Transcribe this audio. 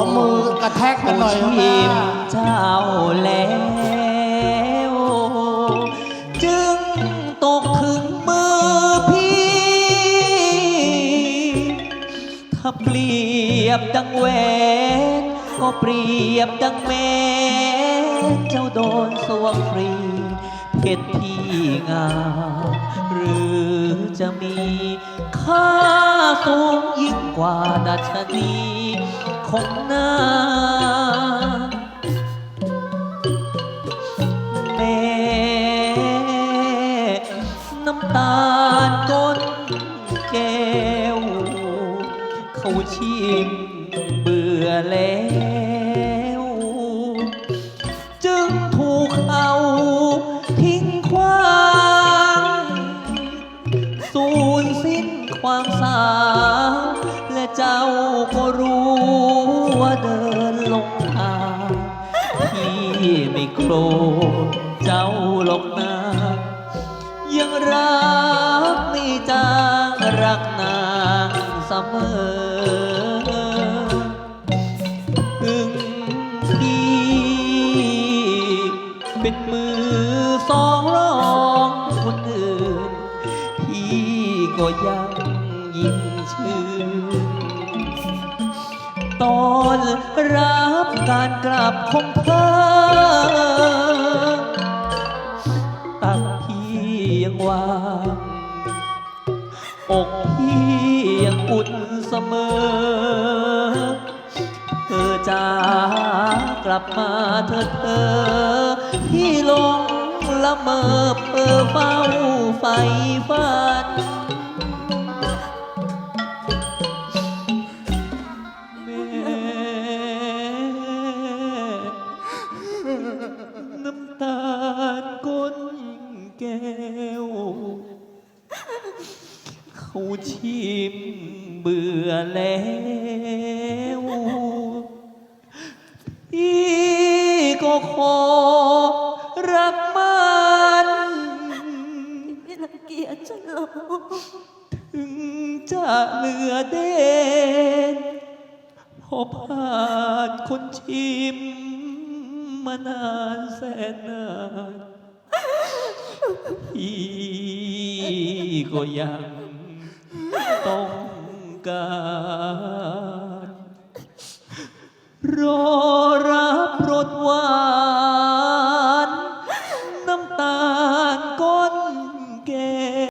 ชิมเจ้าแล้ว จึงตกถึงมือพี่ ถ้าเปรียบดังแหวนก็เปรียบดังแม่เจ้าโดนสวงฟรีเพชรที่งามหรือจะมีค่าสูงยิ่งกว่า ราชนีของนาแม่น้ำตาลก้นแก้ว เขาชิมเบื่อแล้ว นความสาว และเจ้าก็รู้ว่าเดินลงทางพี่ไม่โกรธเจ้าหรอกนะยังรักไม่จางรักนางเสมอ ก็ยังยิ่งชื่นตอนรับการกลับของเธอตักพี่ยังวางอกพี่ยังอุ่นเสมอ เธอจ้ากลับมาเธอเธอพี่หลงละเมอเพ้อเฝ้าไฟฝัน น้ำตาลก้นแก้ว เขาชิมเบื่อแล้วพี่ก็ขอรักมันไม่รังเกียจฉันหรอกถึงจะเหลือเด่นพอผ่านคนชิม มานานแสนนานพี่ก็ยังต้องการรอรับรถวาน